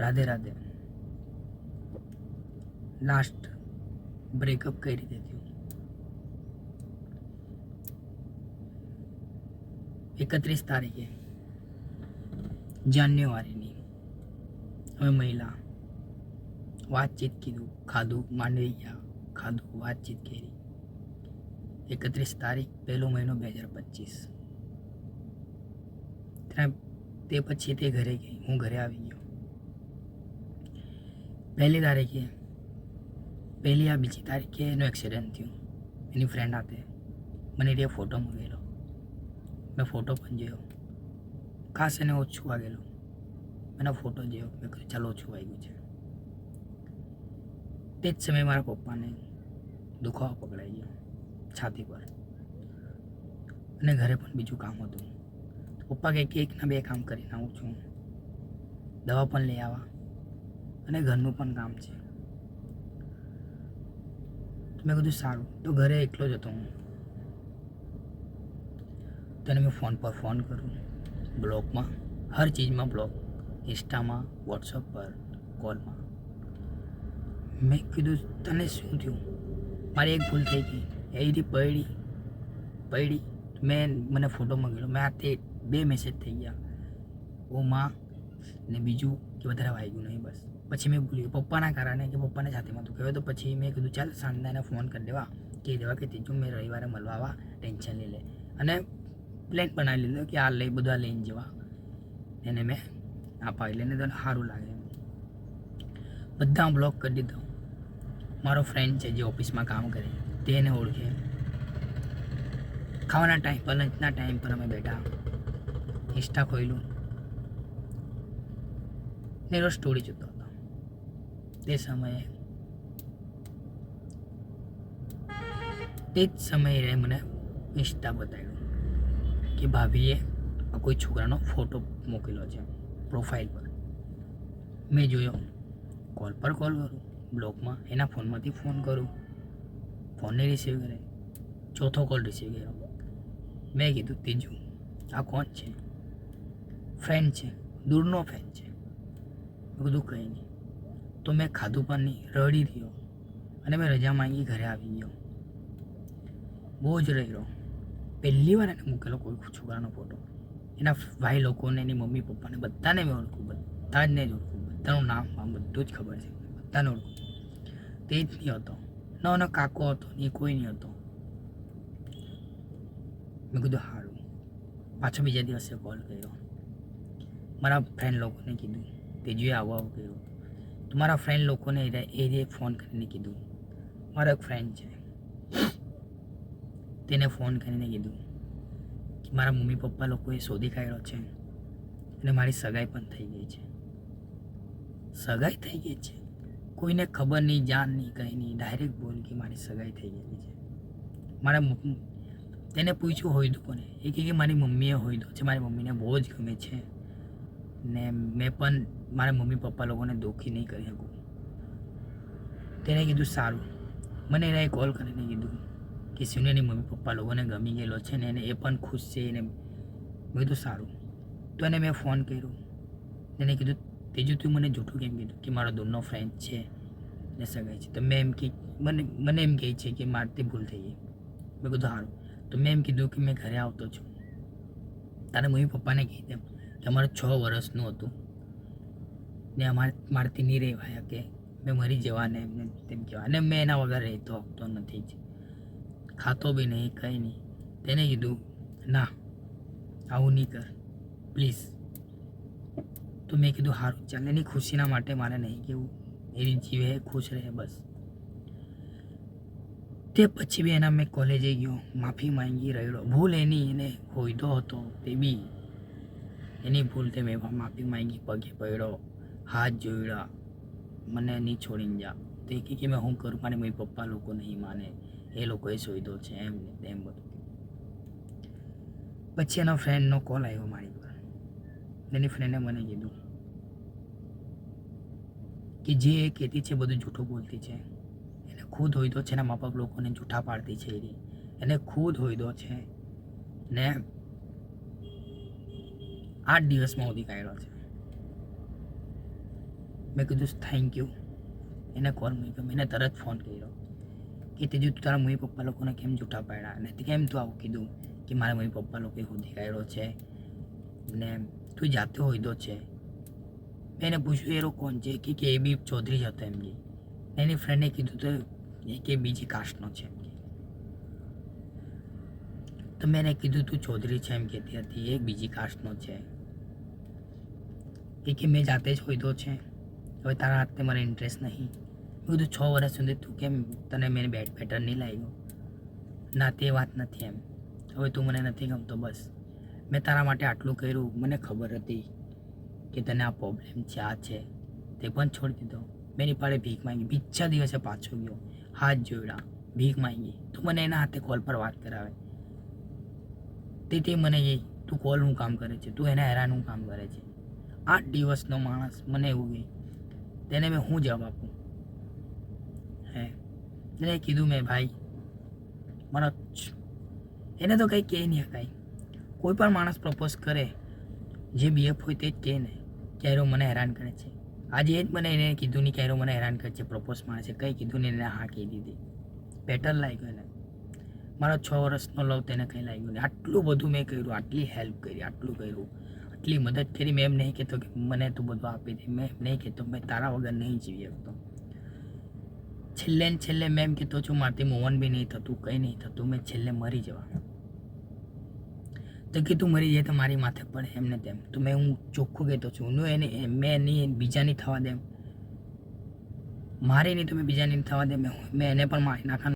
Radhe Radhe. Last breakup કઈ રીતે થયું? એકત્રીસ તારીખે, જાન્યુઆરીની હવે મહિલા, વાતચીત કીધું, ખાધું, માંડવી ગયા, ખાધું, વાતચીત કરી. એકત્રીસ તારીખ, પહેલો મહિનો બે હજાર પચીસ. તે પછી તે ઘરે ગઈ, હું ઘરે આવી ગયો. પહેલી તારીખે, પહેલી આ બીજી તારીખે એનું એક્સિડન્ટ થયું. એની ફ્રેન્ડ હાથે મને તે ફોટો મૂકેલો મેં ફોટો પણ જોયો. ખાસ એને ઓછું વાગેલું. મને ફોટો જોયો. મેં કહ્યું ચાલો, ઓછું વાગ્યું છે. તે જ સમયે મારા પપ્પાને દુખાવો પકડાઈ ગયો, છાતી પર. અને ઘરે પણ બીજું કામ હતું. પપ્પા કહે કે એકના બે કામ કરીને આવું છું. દવા પણ લઈ આવા. અને ઘરનું પણ કામ છે. મેં કીધું સારું, તો ઘરે એકલો જ હતો હું. તને મેં ફોન પર ફોન કરું બ્લોકમાં, હર ચીજમાં બ્લોક. ઇન્સ્ટામાં, વોટ્સઅપ પર, કોલમાં. મેં કીધું, તને શું થયું? મારી એક ભૂલ થઈ ગઈ. એ રીતે પડી પડી. મેં, મને ફોટો મંગેલો મેં આ તે બે મેસેજ થઈ ગયા. ઓ માં ને બીજું કે વધારે વાગ્યું નહીં બસ. પછી મેં ભૂલ્યું પપ્પાના કારણે કે પપ્પાને સાથેમાં તું કહેવાય તો પછી મેં કીધું, ચાલ સાંજના ફોન કરી દેવા કહી દેવા કે ત્રીજું મેં રવિવારે મળવા આવવા ટેન્શન લઈ લે. અને પ્લેન બનાવી લીધો કે આ લઈ બધા લઈને જવા. એને મેં અપાવી લઈને તને સારું લાગે બધા બ્લોક કરી દીધો. મારો ફ્રેન્ડ છે જે ઓફિસમાં કામ કરે, તે એને ઓળખે. ખાવાના ટાઈમ પર લંચના ટાઈમ પર અમે બેઠા. ઇન્સ્ટા ખોલ્યું ને રોજ સ્ટોરી જોતો હતો. તે સમયે તે જ સમયે મને ઇન્સ્ટા બતાવ્યું કે ભાભીએ આ કોઈ છોકરાનો ફોટો મૂકેલો છે પ્રોફાઇલ પર. મેં જોયો. કોલ પર કોલ કરું. બ્લોકમાં એના ફોનમાંથી ફોન કરું. ફોનને રિસીવ કરે. ચોથો કોલ રિસીવ કર્યો. મેં કીધું ત્રીજું આ કોણ છે? ફ્રેન્ડ છે. દૂરનો ફ્રેન્ડ છે. કીધું કંઈ નહીં. તો મેં ખાધું પણ નહીં, રડી રહ્યો અને મેં રજા માંગી ઘરે આવી ગયો. બહુ જ રહ્યો પહેલી વાર એને મૂકેલો કોઈ છોકરાનો ફોટો એના ભાઈ લોકોને, એની મમ્મી પપ્પાને, બધાને મેં ઓળખું બધા જ ને જ ઓળખું, બધાનું નામ આમ બધું જ ખબર છે, બધાને ઓળખું. તે જ નહીં હતો. ન એનો કાકો હતો નહીં કોઈ નહીં હતો. મેં કીધું સારું પાછો બીજા દિવસે કોલ કર્યો. મારા ફ્રેન્ડ લોકોને કીધું. તેજુએ આવો આવું કર્યું. તો મારા ફ્રેન્ડ લોકોને એ ફોન કરીને કીધું. મારો એક ફ્રેન્ડ છે. તેને ફોન કરીને કીધું કે મારા મમ્મી પપ્પા લોકોએ શોધી કાઢ્યો છે અને મારી સગાઈ પણ થઈ ગઈ છે. સગાઈ થઈ ગઈ છે? કોઈને ખબર નહીં, જાણ નહીં, કંઈ નહીં. ડાયરેક્ટ બોલ કે મારી સગાઈ થઈ ગઈ છે. મારા તેને પૂછ્યું હોય તો કોને? એ કહે કે મારી મમ્મીએ હોય તો છે. મારી મમ્મીને બહુ જ ગમે છે. ને મેં પણ મારા મમ્મી પપ્પા લોકોને દુઃખી નહીં કરી શકું. તેને કીધું, સારું. મને એને કોલ કરીને કીધું કે સિનિયરની મમ્મી પપ્પા લોકોને ગમી ગયેલો છે ને એને એ પણ ખુશ છે એને મેં કીધું, સારું. તો એને મેં ફોન કર્યો. એને કીધું, તેજુ, તું મને જૂઠું કેમ કીધું કે મારો દૂરનો ફ્રેન્ડ છે ને સગાઈ છે? તો મેં એમ કે, મને મને એમ કહે છે કે મારથી ભૂલ થઈ ગઈ. મેં કીધું સારું તો મેં એમ કીધું કે, મેં ઘરે આવતો છું. તારા મમ્મી પપ્પાને કહી કે અમારે છ વર્ષનું હતું. ને અમારે મારથી નહીં રહેવાય કે મેં મરી જવાને એમને તેમ કહેવાય અને મેં એના વગર રહેતો આપતો નથી જ. ખાતો બી નહીં, કંઈ નહીં. તેને કીધું, ના, આવું નહીં કર, પ્લીઝ. તો મેં કીધું સારું ચાલ. એની ખુશીના માટે મારે નહીં કેવું એની જીવે ખુશ રહે બસ. તે પછી બી એના મેં કોલેજે ગયો, માફી માંગી રહ્યો ભૂલ એની એને હોઈતો હતો તે બી. એની ભૂલ તે મેં માફી માંગી, પગે પડ્યો, હાથ જોડ્યા, મને નહીં છોડીને જા તે કહે કે મેં હું કરું? મારે મમ્મી પપ્પા લોકો નહીં માને. એ લોકોએ સોઈદો છે એમ ને તેમ બધું પછી એનો ફ્રેન્ડનો કોલ આવ્યો મારી પર. એની ફ્રેન્ડે મને કીધું કે જે એ કહેતી છે બધું જૂઠું બોલતી છે. એને ખુદ હોયદો છે એના મા બાપ લોકોને જૂઠા પાડતી છે એની. ખુદ હોઈદો છે ને આઠ દિવસમાં ઉધી કાઢ્યો છે. મેં કીધું થેન્ક યુ એને કોલ મૂક્યો. મેં તરત ફોન કર્યો કે તે જો તું તારા મમ્મી પપ્પા લોકોને કેમ જૂઠા પાડ્યા? અને તે કેમ તું આવું કીધું કે, મારા મમ્મી પપ્પા લોકોએ હોદી કાઢ્યો છે? ને તું જાતે હોઈદો છે. મેં એને પૂછ્યું, એ લોકો કોણ છે? કે કે એ બી ચૌધરી જ હતો એમ કે. એની ફ્રેન્ડે કીધું, તો એ કે બીજી કાસ્ટનો છે એમ કે. તો મેં એને કીધું, તું ચૌધરી છે એમ કહેતી હતી, એ બીજી કાસ્ટનો છે. કે કે મેં જાતે જ હોઈદો છે. હવે તારા હાથે મને ઇન્ટરેસ્ટ નહીં. મેં કીધું, છ વર્ષ સુધી તું કેમ તને મેં બેટ પેટર્ન નહીં લાવ્યો ના, તે વાત નથી એમ. હવે તું મને નથી ગમતો, બસ. મેં તારા માટે આટલું કર્યું, મને ખબર હતી કે તને આ પ્રોબ્લેમ છે, આ છે. તે પણ છોડી દીધો. મેં એની પાડે ભીખ માંગી. બીજા દિવસે પાછો ગયો. હાથ જોડ્યા. ભીખ માંગી. તું મને એના હાથે કોલ પર વાત કરાવે. તે તે મને એ, તું કોલનું કામ કરે છે. તું એના હેરાનનું કામ કરે છે. આઠ દિવસનો માણસ મને એવું કહે, તેને મેં શું જવાબ આપું? હે? એને કીધું મેં, ભાઈ, મારા એને તો કંઈ કહે નહીં કાંઈ કોઈ પણ માણસ પ્રપોઝ કરે, જે બીએફ હોય તે જ કહે ને ક્યારો મને હેરાન કરે છે. આજે એ જ મને એને કીધું નહીં ક્યારો મને હેરાન કરે છે પ્રપોઝ માણસે કંઈ કીધું નહીં એને હા કહી દીધી. બેટર લાગ્યો એને. મારો છ વર્ષનો લવ તેને કંઈ લાગ્યું નહીં. આટલું બધું મેં કર્યું, આટલી હેલ્પ કરી, આટલું કર્યું. આટલી મદદ કરી મેં એમ નહીં કહેતો કે મને તું બધું આપી દે. મેં નહીં કહેતો, મેં તારા વગર નહીં જીવી શકતો. છેલ્લે ને છેલ્લે મેં એમ કહેતો છું, મારથી મોહન બી નહીં થતું, કંઈ નહીં થતું, મેં છેલ્લે મરી જવા. તો કે તું મરી જાય તો મારી માથે પડે એમને તેમ. તો મેં હું ચોખ્ખું કહેતો છું હું એને મેં નહીં બીજાની થવા દેમ મારી નહીં તો મેં બીજાની થવા દે મેં એને પણ મારી નાખવાનું